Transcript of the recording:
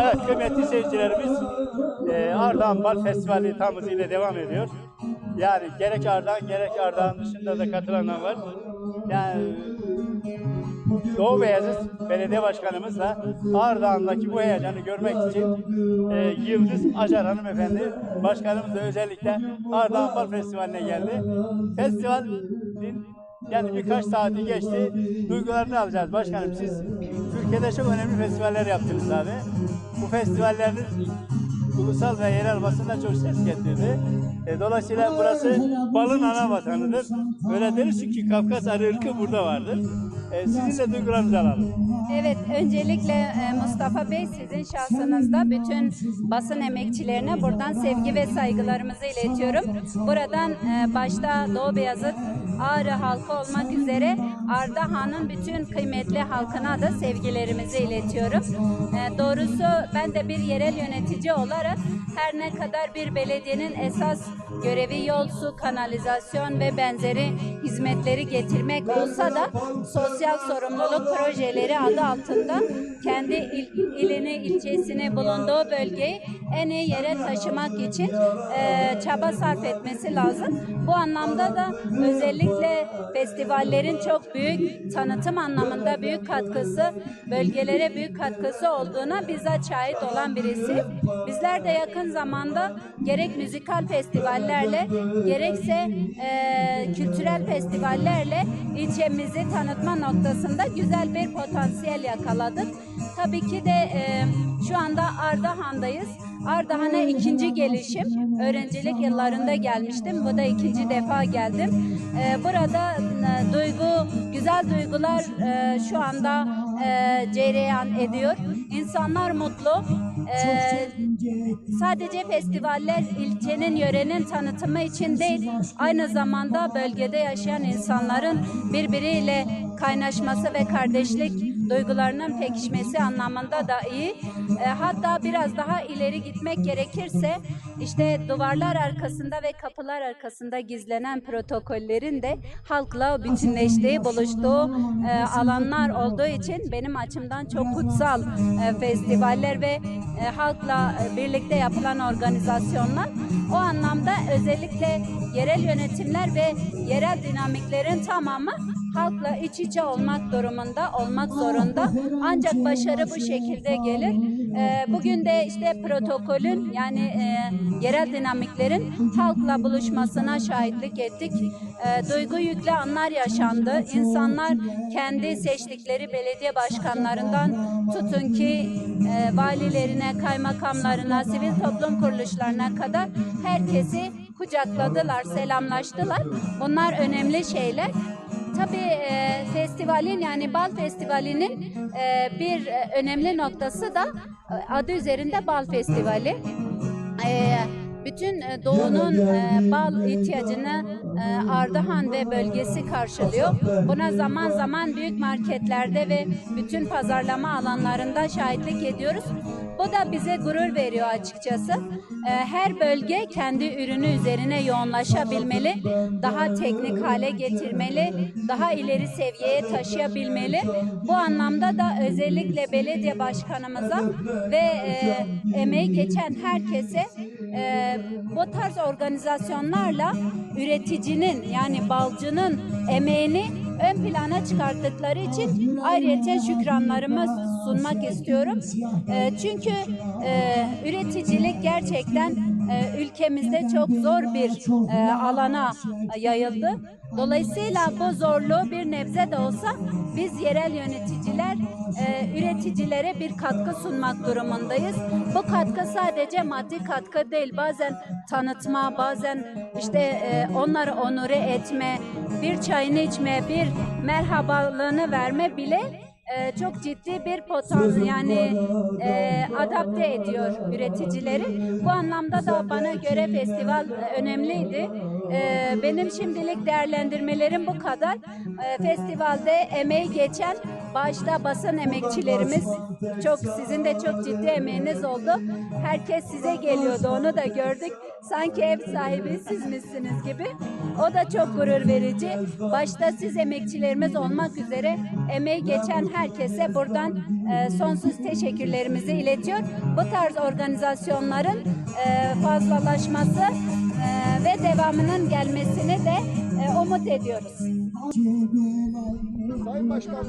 Evet kıymetli seyircilerimiz e, Ardahan Bal Festivali tam hızıyla devam ediyor. Yani gerek Ardahan gerek Ardahan dışında da katılanlar var. Yani Doğu Beyazıt Belediye Başkanımızla Ardahan'daki bu heyecanı görmek için e, Yıldız Acar hanımefendi başkanımız da özellikle Ardahan Bal Festivali'ne geldi. Festivalin yani birkaç saati geçti. Duygularını alacağız başkanım. Siz Türkiye'de çok önemli festivaller yaptınız abi. Bu festivalleriniz ulusal ve yerel basında çok ses getirdi. E, dolayısıyla burası balın ana vatanıdır. Öyle deriz ki Kafkas arı ırkı burada vardır. E, sizin de duygularınızı alalım. Evet, öncelikle e, Mustafa Bey sizin şahsınızda bütün basın emekçilerine buradan sevgi ve saygılarımızı iletiyorum. Buradan e, başta Doğu Beyazıt Ağrı halkı olmak üzere Ardahan'ın bütün kıymetli halkına da sevgilerimizi iletiyorum. Doğrusu ben de bir yerel yönetici olarak her ne kadar bir belediyenin esas görevi yol, su, kanalizasyon ve benzeri hizmetleri getirmek olsa da sosyal sorumluluk projeleri adı altında kendi il- ilini, ilçesini bulunduğu bölgeyi en iyi yere taşımak için e, çaba sarf etmesi lazım. Bu anlamda da özellikle festivallerin çok büyük tanıtım anlamında büyük katkısı, bölgelere büyük katkısı olduğuna bizzat şahit olan birisi. Bizler de yakın zamanda gerek müzikal festivallerle gerekse e, kültürel festivallerle ilçemizi tanıtma noktasında güzel bir potansiyel yakaladık. Tabii ki de e, şu anda Ardahan'dayız. Ardahan'a ikinci gelişim. Öğrencilik yıllarında gelmiştim. Bu da ikinci defa geldim. E, burada e, duygu, güzel duygular e, şu anda e, cereyan ediyor. İnsanlar mutlu. E, sadece festivaller ilçenin, yörenin tanıtımı için değil, aynı zamanda bölgede yaşayan insanların birbiriyle kaynaşması ve kardeşlik duygularının pekişmesi anlamında da iyi. E, hatta biraz daha ileri gitmek gerekirse işte duvarlar arkasında ve kapılar arkasında gizlenen protokollerin de halkla bütünleştiği, buluştuğu e, alanlar olduğu için benim açımdan çok kutsal e, festivaller ve e, halkla e, birlikte yapılan organizasyonlar. O anlamda özellikle yerel yönetimler ve yerel dinamiklerin tamamı halkla iç içe olmak durumunda, olmak zorunda. Ancak başarı bu şekilde gelir. Ee, bugün de işte protokolün yani e, yerel dinamiklerin halkla buluşmasına şahitlik ettik. Ee, duygu yüklü anlar yaşandı. İnsanlar kendi seçtikleri belediye başkanlarından tutun ki e, valilerine, kaymakamlarına, sivil toplum kuruluşlarına kadar herkesi kucakladılar, selamlaştılar. Bunlar önemli şeyler. Tabii e, festivalin yani bal festivalinin e, bir e, önemli noktası da e, adı üzerinde bal festivali. E, bütün e, doğunun e, bal ihtiyacını e, Ardahan ve bölgesi karşılıyor. Buna zaman zaman büyük marketlerde ve bütün pazarlama alanlarında şahitlik ediyoruz. Bu da bize gurur veriyor açıkçası. E, Her bölge kendi ürünü üzerine yoğunlaşabilmeli, daha teknik hale getirmeli, daha ileri seviyeye taşıyabilmeli. Bu anlamda da özellikle belediye başkanımıza ve e, emeği geçen herkese e, bu tarz organizasyonlarla üreticinin yani balcının emeğini ön plana çıkarttıkları için ayrıca şükranlarımı sunmak istiyorum. E, çünkü e, üreticilik gerçekten e, ülkemizde çok zor bir e, alana yayıldı. Dolayısıyla bu zorluğu bir nebze de olsa biz yerel yöneticiler e, üreticilere bir katkı sunmak durumundayız. Bu katkı sadece maddi katkı değil. Bazen tanıtma, bazen işte e, onları onure etme, bir çayını içme, bir merhabalığını verme bile e, çok ciddi bir potansiyel yani e, adapte ediyor üreticileri. Bu anlamda da bana göre festival e, önemliydi. E, benim şimdilik değerlendirmelerim bu kadar. E, festivalde emeği geçen başta basın emekçilerimiz çok sizin de çok ciddi emeğiniz oldu. Herkes size geliyordu onu da gördük. Sanki ev sahibi sizmişsiniz gibi. O da çok gurur verici. Başta siz emekçilerimiz olmak üzere emeği geçen herkese buradan e, sonsuz teşekkürlerimizi iletiyor. Bu tarz organizasyonların e, fazlalaşması e, ve devamının gelmesini de e, umut ediyoruz. Sayın Başkanım.